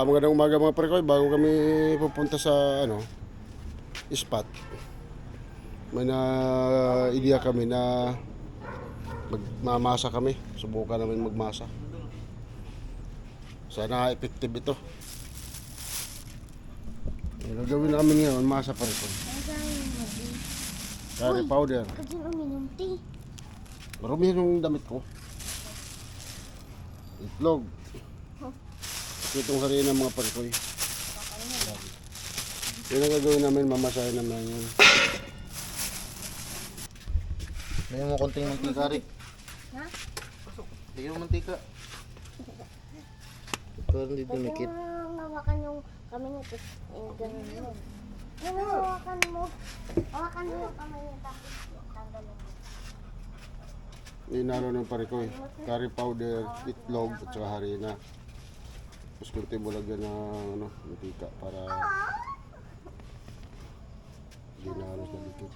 Ah, magandang umaga mga prekoy. Bago kami pupunta sa ano, spot. May na idea kami na magmamasa kami. Subukan namin magmasa. Sana effective ito. Ang gagawin namin ngayon, masa pa rin. Curry powder. Kasi uminom tea. Marumi yung damit ko. Itlog. Itong harina ng mga parikoy. Yun ang gagawin namin, mamasahin naman yun. Lagyan mo konting mantika, Rick. Ha? Lagyan mo mantika. Para hindi Pwede dumikit. mo hawakan yung kami nito. Eh, ganun mo. Ano, hawakan mo. Hawakan mo yung kamay niya tapos tanggalin mo. Inano ng parikoy. Curry powder, itlog, at saka harina. Tapos kunti mo lagyan ng ano, mantika para hindi na halos nalikit.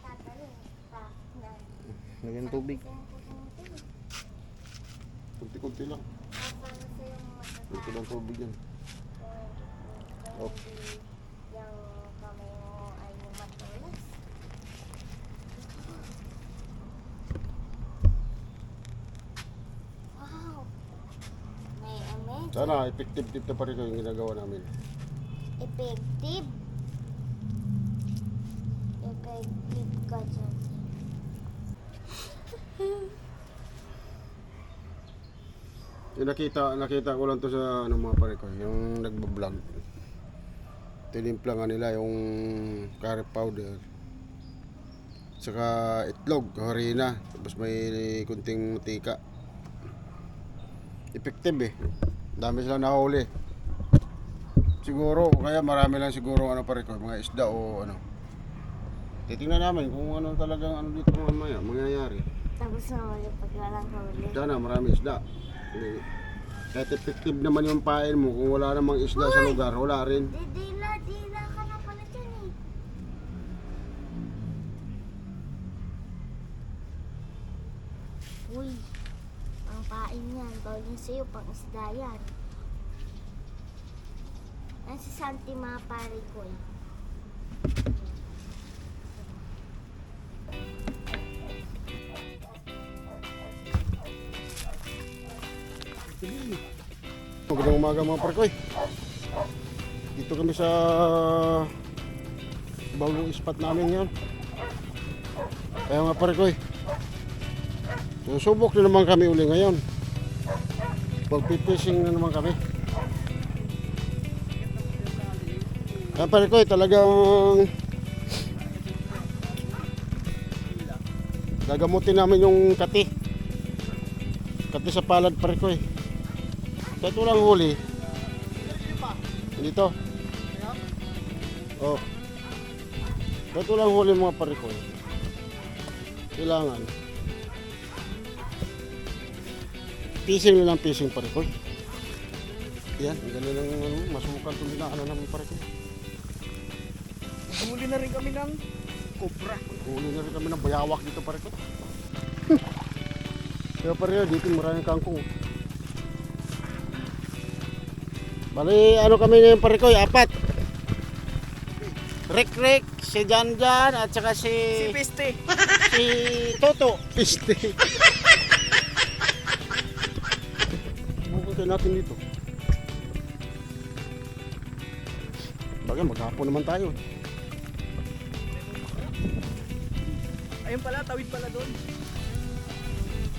Lagyan tubig. Kunti-kunti lang. Kunti lang tubig yan. Oh. Yung kamay mo ay matulas. Wow! May amazing. Sana effective tip na parikoy yung ginagawa namin. Effective. Effective ka dyan. Yung nakita, nakita ko lang to sa ano mga pare ko, yung nagbablog. Tinimpla nga nila yung curry powder. Saka itlog, harina, tapos may kunting matika. Effective eh. Dami silang nahuli. Siguro, kaya marami lang siguro ano pare ko, mga isda o ano. Titingnan namin kung ano talagang ano dito mamaya, mangyayari. Tapos na ulit pag walang huli. Sana marami isda. Kahit effective naman yung pain mo, kung wala namang isda sa lugar, wala rin. Di, pain yan. Bawal yan sa'yo, pang isda yan. Yan si Santi mga pare ko eh. Magandang umaga mga parkoy. Dito kami sa bagong spot namin ngayon. Kaya mga parkoy. Susubok na naman kami uli ngayon. Pagpipishing na naman kami. Kaya parkoy talagang gagamutin namin yung kati. Kati sa palad parkoy. Kahit walang huli. Dito. Oh. Kahit walang huli mga parikoy. Kailangan. Pising na lang pising parikoy. Yan, ganun lang ano, masukan itong dinaanan namin parikoy. Huli na rin kami ng cobra. Huli na rin kami ng bayawak dito parikoy. Kaya pareho, dito maraming kangkong. Bali, ano kami ngayon parikoy? Apat. Rick Rick, si Jan Jan, at saka si... Piste. si Toto. Piste. Bukutin natin dito. Bagay, maghapon naman tayo. Ayun pala, tawid pala doon.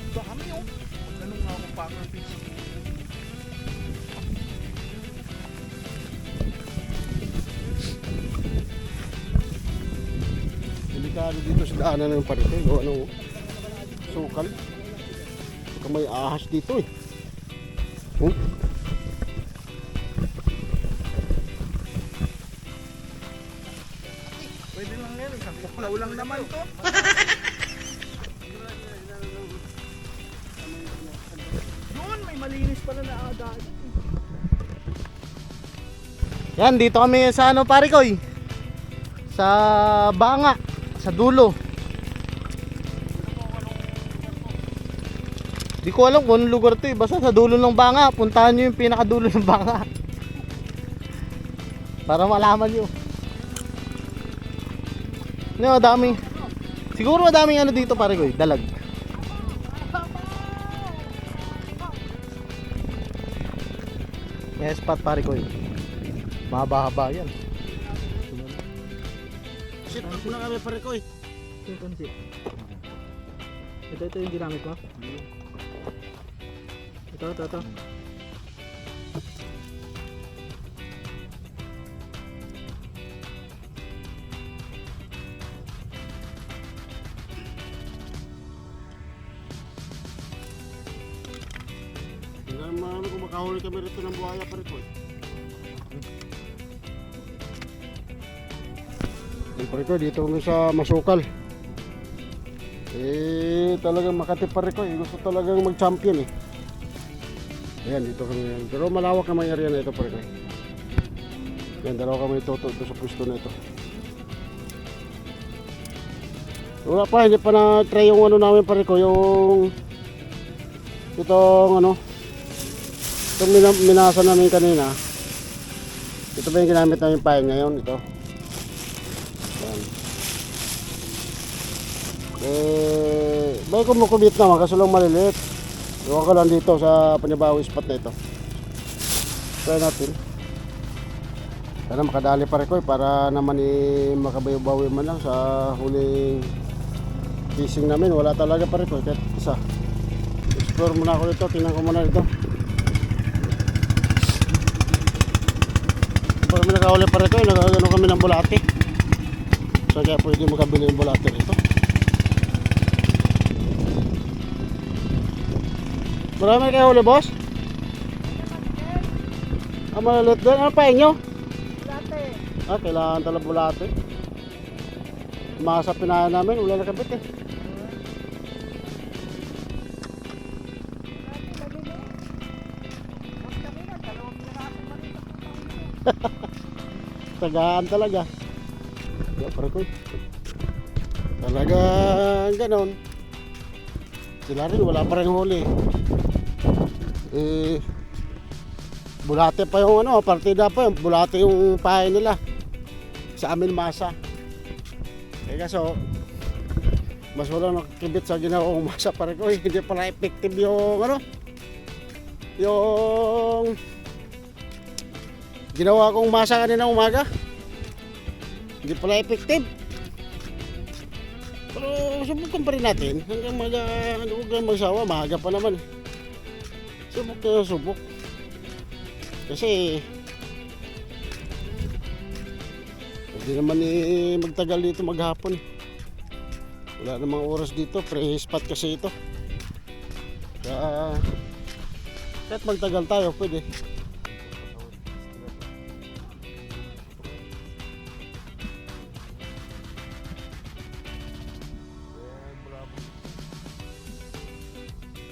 Dami oh. Ganun nga ako pa ng fish. Delikado dito sa daanan ng parikoy. O ano, sukal. Baka may ahas dito eh. Hmm? Pwede lang yan. Isang kuklaw lang naman to. Doon, may malinis pala na agad. Yan, dito kami sa ano pare ko eh. Sa Banga, sa dulo. Di ko alam kung anong lugar to eh. Basta sa dulo ng Banga. Puntahan nyo yung pinakadulo ng Banga. Para malaman nyo. No, dami. Siguro madaming ano dito pare ko, eh, dalag. May spot pare ko. eh. Mahaba-haba yan. Shit, muna kami pare ko eh. Ito, ito yung ginamit ko. Ito, ito, ito. Hindi naman ano kung makahuli kami rito ng buhaya pare ko eh. Pare ko, dito kami sa Masukal. Eh, talagang Makati pare ko eh. Gusto talagang mag-champion eh. Ayan, dito kami. ngayon. Pero malawak naman yung area na ito pare ko. Yan, dalawa kami ito, ito, ito sa pwesto na ito. Wala pa, hindi pa na-try yung ano namin pare ko, yung itong ano, itong mina- minasa namin kanina. Ito ba yung ginamit namin pain ngayon? Ito. Yan. Eh, may kumukubit naman kaso lang maliliit. Iwan ko lang dito sa panibawi spot na ito. Try natin. Sana makadali pa rin ko eh, para naman eh, makabawi-bawi man lang sa huling fishing namin. Wala talaga pa rin ko eh, kahit isa. Explore muna ako dito, tingnan ko muna dito. Pag kami nakahuli pa rin ko, nagagano kami ng bulate. So kaya pwede makabili ng bulate rito. Marami kayo huli, boss? Ah, malalit din. Ano pa inyo? Ah, kailangan talaga bulate. Masa pinayan namin, wala na kabit eh. Tagaan talaga. Ya, pare ko. Talaga ganon. Sila rin, wala pa rin huli. Eh, bulate pa yung ano, partida pa yung bulate yung pahay nila. Sa amin masa. Eh kaso, mas wala nakikibit sa ginawang masa pare ko. eh. Hindi pala effective yung ano, yung ginawa kong masa kanina umaga. Hindi pala effective. Pero subukan pa rin natin. Hanggang mag, uh, huwag kang magsawa, maaga pa naman. Subok na subok. Kasi hindi naman eh, magtagal dito maghapon. Wala namang oras dito, pre-spot kasi ito. Kaya kahit magtagal tayo, pwede.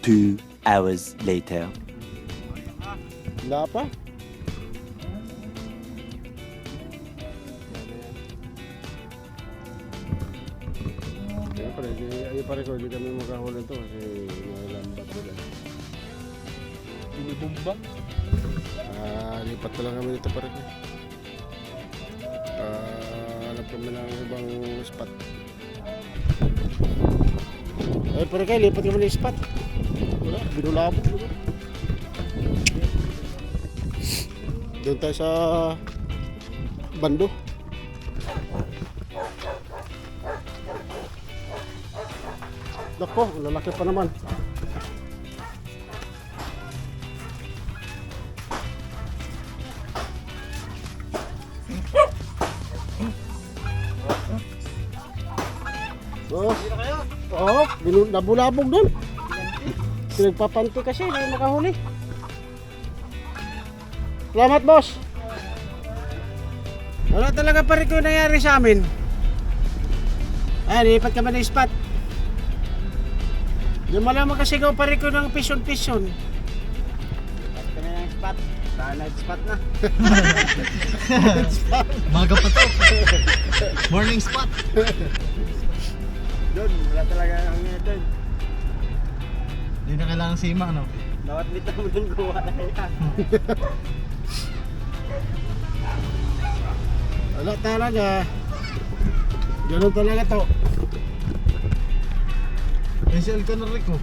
Two hours later. Wala pa. Siyempre, di, ay pare ko, di kami makahuli to kasi may lambat nila. Binibumba. Ah, lipat na lang kami dito ko. Ah, hanap kami ng ibang spot. Eh, pare kayo, lipat kami ng spot. Wala, binulabo. Doon tayo sa bando. Nako, lalaki pa naman. Oh, oh, nabulabog doon. Pinagpapanti kasi, hindi makahuli. Salamat, boss. Wala talaga pa rin ko nangyari sa amin. Ayan, ilipat kami ng spot. Di mo lang makasigaw pa rin ko ng pison-pison. Ilipat kami ng spot. Saan spot na? Maga pa to. Morning spot. Doon, wala talaga ang doon. Hindi na kailangan sima, no? Bawat bitaw mo yung gawa na yan. Wala talaga. Ganun talaga to. Special ka na Rico.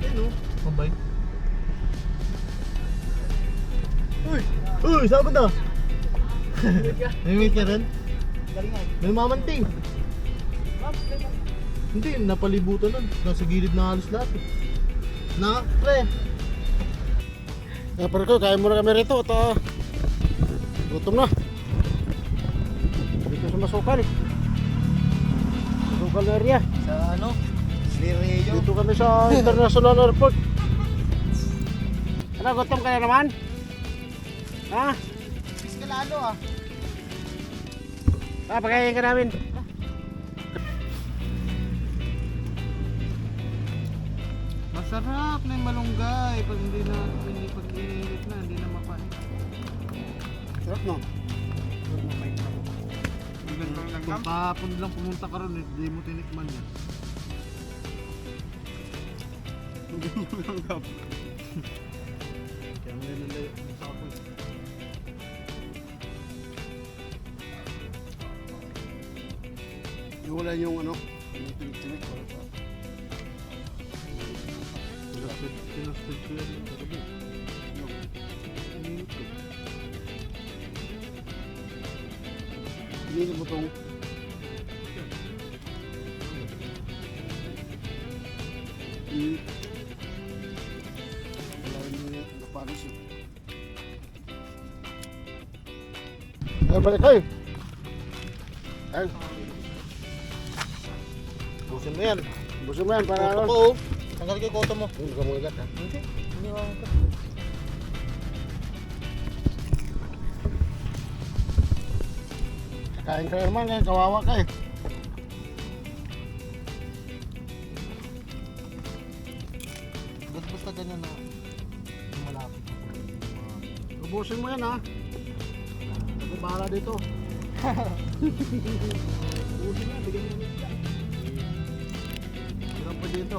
Ayun o. Mabay. Uy! Uy! Saan na? May wait ka rin? May mamanting. Hindi, napalibutan nun. Nasa gilid na halos lahat. eh. Na, pre. Kaya pare ko, kaya muna kami rito. Ito. Gutom na. Dito sa Masukal. Masukal na area. Sa ano? Lireyo. Dito kami sa International Airport. Ano, gutom ka na naman? Ha? Bis ka lalo ah. Ah, pagkain ka namin. Masarap na yung malunggay. Pag hindi na, hindi pag inilit na, hindi na mapan. Sarap no? Kung kahapon lang pumunta ka ron, hindi mo tinikman yan. Kaya mo nilalayo sa ako. Iwala yung ano, yung tinik-tinik. wala tinasted ko yan yung kagabi. Iniinit Pinili mo tong Hmm. Wala rin yung napanis yun. Eh, balik kayo. Ay, Busin mo yan. buso mo yan para Koto ano. ko oh. Tanggal ko yung koto mo. Hindi ka mga ha. Hindi. Hindi ako. Kain ka naman eh, kawawa ka eh. Ba't basta ganyan na malapit? Ubusin mo yan ha. Bahala dito. Ubusin mo yan, bigyan mo yan. Hirap pa dito.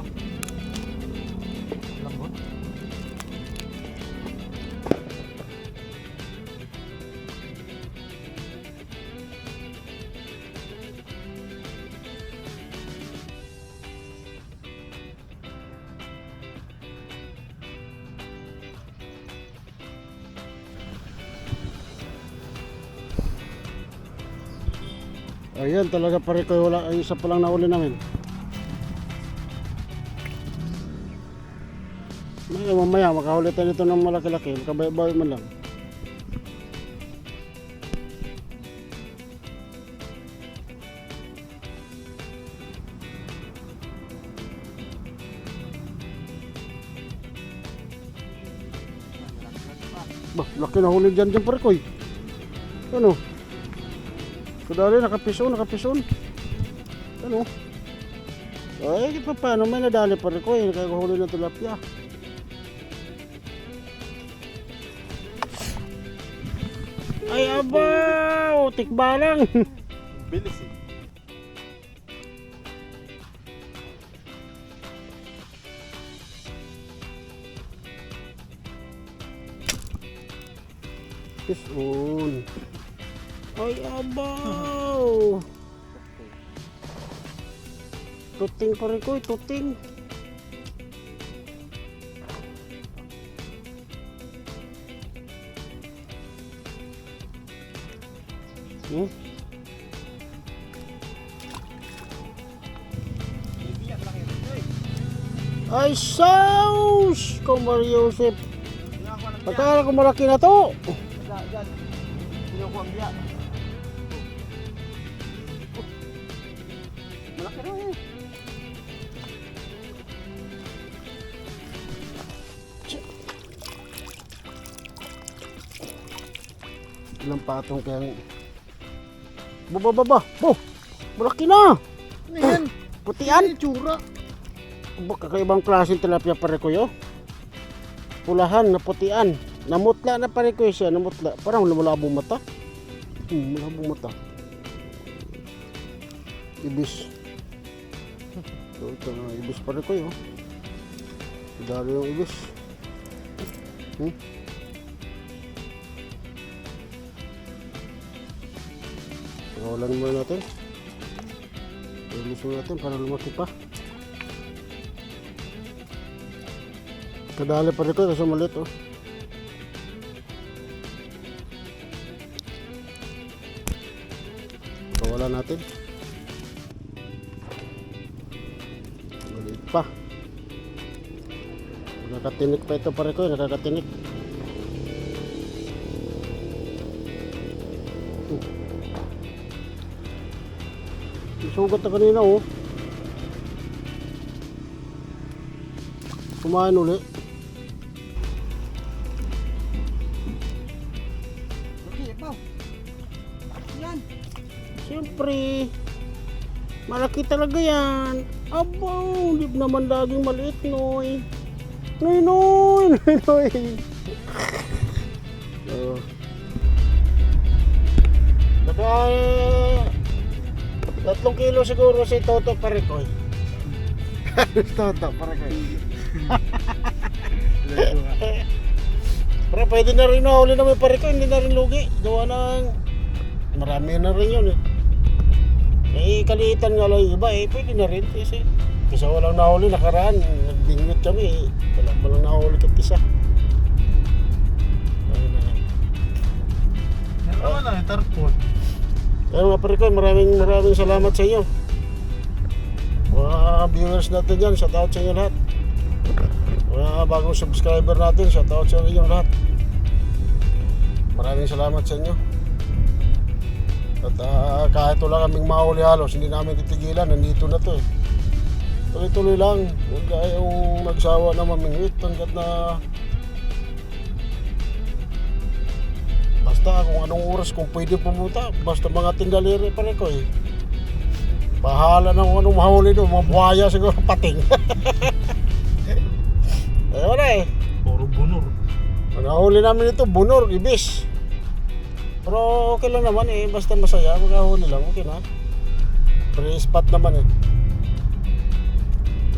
Ayan, talaga pare ko wala, ay isa pa lang nauli namin. May mamaya, makahuli tayo nito ng malaki-laki, makabayo-bayo man lang. Bah, laki na huli dyan dyan pare ko eh. Ano? Kadali, nakapison, nakapison. Ano? Ay, pa paano may nadali pa rin ko eh, nakakahuli ng tilapia. Ay, abaw! Tikba lang! Bilis eh. Fish on. Ay, abaw! Tuting pa rin ko eh, tuting. Hmm? Ay, sauce! Kumar Yusef. Pagkala ko malaki na to. Malaki na eh. Ilang patong kaya Baba baba. Bo. Malaki na. Ano yan? Putian. Ano tsura? Ba, kakaibang klaseng tilapia pare ko yo. Pulahan na putian. Namutla na pare ko siya, namutla. Parang lumalabong mata. Hmm, malabong mata. Ibis. So, ito na ibis pare ko yo. Dali yung ibis. Hmm? Pakawalan muna natin. Lulusin natin para lumaki pa. Kadali pa rin ko, kasi maliit oh. Pakawalan natin. Nakatinik pa ito pare ko, nakakatinik. Sugat na kanina oh. Kumain uli. Okay, ikaw. Yan. Siyempre, malaki talaga yan. Abo, hindi naman laging maliit, noy. Noy, noy, noy, noy. Oh. Baka, tatlong kilo siguro si Toto Parekoy. Toto Parekoy. Pero pwede na rin nahuli na may Parekoy, hindi na rin lugi. Gawa ng, marami na rin yun eh. Eh, kaliitan nga lang iba eh, pwede na rin kasi kasi walang nahuli nakaraan, nagbingot kami. Wala pa lang nahuli kat isa. Ayun na. Meron naman lang, tarpon. Ayun mga pare ko, maraming maraming salamat sa inyo. Mga viewers natin dyan, shout out sa inyo lahat. Mga bagong subscriber natin, shout out sa inyo lahat. Maraming salamat sa inyo. At ah, kahit wala kaming mahuli halos, hindi namin titigilan, nandito na to eh. Tuloy-tuloy lang, huwag kayong magsawa na mamingwit hanggat na Basta kung anong oras, kung pwede pumunta, basta mga tindaliri pa rin ko eh. Bahala na kung anong mahuli doon, mga buhaya siguro pating. Ayun na eh. Puro bunor. Ang nahuli namin ito, bunor, ibis. Pero okay lang naman eh, basta masaya, magkahuli lang, okay na. Free spot naman eh.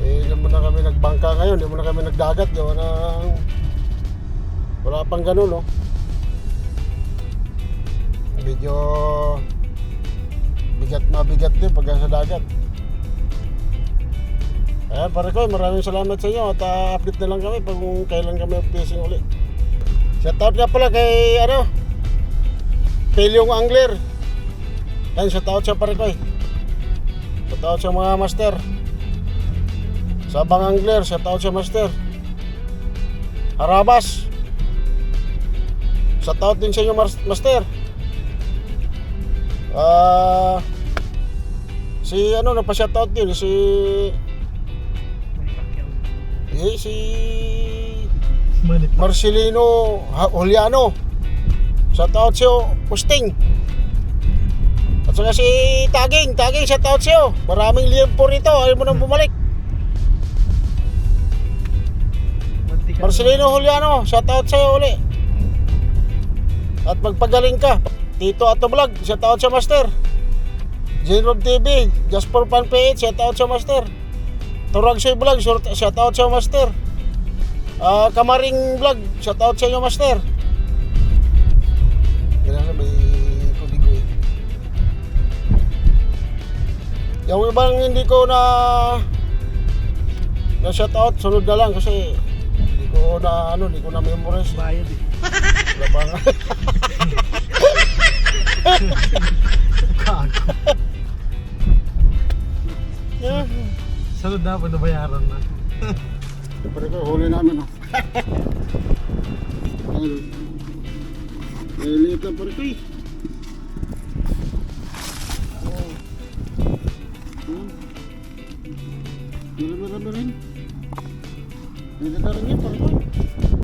Eh, hindi mo na kami nagbangka ngayon, hindi mo na kami nagdagat, gawa ng... Wala pang ganun, no? Medyo... Bigat mabigat din pag sa dagat. Ayan, pare ko, maraming salamat sa inyo at ah, update na lang kami pag kailan kami fishing uli. Shoutout nga pala kay, ano, Pelyong Angler. Yan, shoutout sa pare ko eh. Shoutout sa mga master. Sabang Angler, shoutout sa master. Harabas. Shoutout din sa inyo, mas- master. Ah... si ano, napa-shoutout din, si... Eh, si... Marcelino Juliano. Shoutout sa'yo, Pusting. At saka si Taging, Taging, shoutout sa'yo. Maraming liempo rito, ayaw mo nang bumalik. Marcelino Juliano, shoutout sa'yo uli. At magpagaling ka. Tito Ato Vlog, shoutout sa Master. Jinrob TV, Just for Fun PH, shoutout sa Master. Turag Soy Vlog, shoutout sa Master. Ah, Kamaring Vlog, shoutout sa inyo Master. Ganun may kuligo eh. Yung ibang hindi ko na na shoutout, sunod na lang kasi ko na ano, hindi ko na memorize. Bayad eh. Pa. Yeah. Sunod na pag nabayaran na. Siyempre ko, huli namin oh. Ayun. May liit na pare ko eh. Oh. Hmm. Marami-rami rin. May na rin yan pare ko.